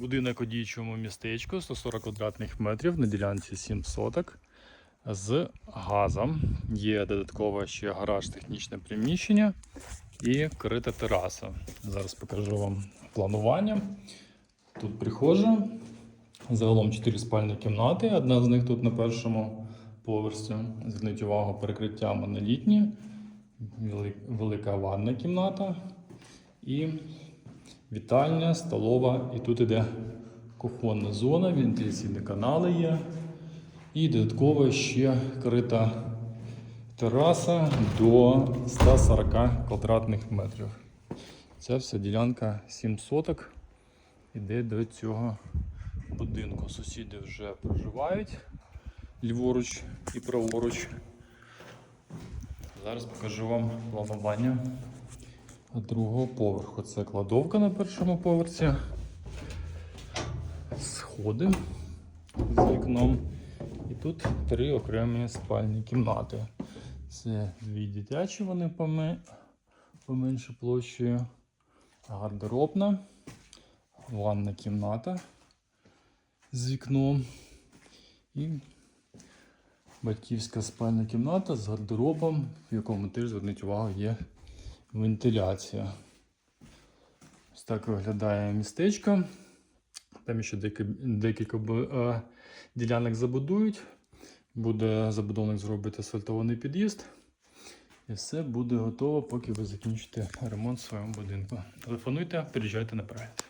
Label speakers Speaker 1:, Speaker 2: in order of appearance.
Speaker 1: Будинок у діючому містечку 140 квадратних метрів на ділянці 7 соток з газом. Є додатково ще гараж, технічне приміщення і крита тераса. Зараз покажу вам планування. Тут прихожа. Загалом 4 спальні кімнати. Одна з них тут на першому поверсі. Зверніть увагу, перекриття монолітні, велика ванна кімната і вітальня, столова. І тут іде кухонна зона, вентиляційні канали є. І додатково ще крита тераса до 140 квадратних метрів. Ця вся ділянка 7 соток іде до цього будинку. Сусіди вже проживають ліворуч і праворуч. Зараз покажу вам планування другого поверху. Це кладовка на першому поверсі, сходи з вікном. І тут три окремі спальні кімнати. Це дві дитячі, вони поме... поменше площею, гардеробна, ванна кімната з вікном і батьківська спальна кімната з гардеробом, в якому теж зверніть увагу є вентиляція. Ось так виглядає містечко. Там ще декілька, е, ділянок забудують. Буде забудовник зробити асфальтований під'їзд. І все буде готово, поки ви закінчите ремонт в своєму будинку. Телефонуйте, приїжджайте на проект.